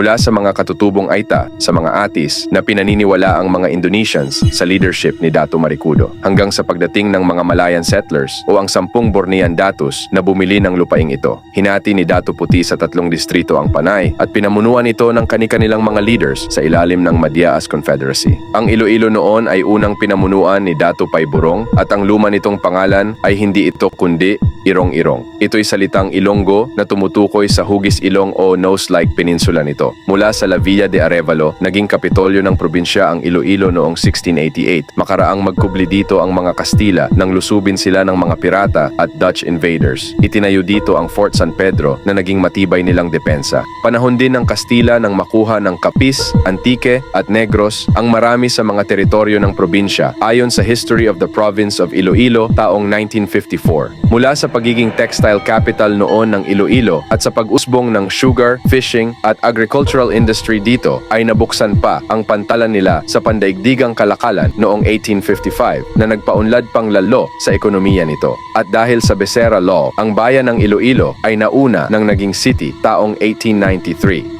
mula sa mga katutubong Aita, sa mga Atis na pinaniniwala ang mga Indonesians sa leadership ni Dato Marikudo hanggang sa pagdating ng mga Malayan settlers o ang sampung Bornean Datus na bumili ng lupaing ito. Hinati ni Dato Puti sa tatlong distrito ang Panay at pinamunuan ito ng kani-kanilang mga leaders sa ilalim ng Madias Confederacy. Ang Iloilo noon ay unang pinamunuan ni Dato Paiburong at ang luma nitong pangalan ay hindi ito kundi Irong-Irong. Ito'y salitang Ilonggo na tumutukoy sa hugis ilong o nose-like peninsula nito. Mula sa La Villa de Arevalo, naging kapitolyo ng probinsya ang Iloilo noong 1688. Makaraang magkubli dito ang mga Kastila nang lusubin sila ng mga pirata at Dutch invaders. Itinayo dito ang Fort San Pedro na naging matibay nilang depensa. Panahon din ng Kastila nang makuha ng Capiz, Antique at Negros ang marami sa mga teritoryo ng probinsya ayon sa History of the Province of Iloilo taong 1954. Mula sa pagiging textile capital noon ng Iloilo at sa pag-usbong ng sugar, fishing at agricultural industry dito ay nabuksan pa ang pantalan nila sa pandaigdigang kalakalan noong 1855 na nagpaunlad pang lalo sa ekonomiya nito. At dahil sa Becerra Law, ang bayan ng Iloilo ay nauna ng naging city taong 1893.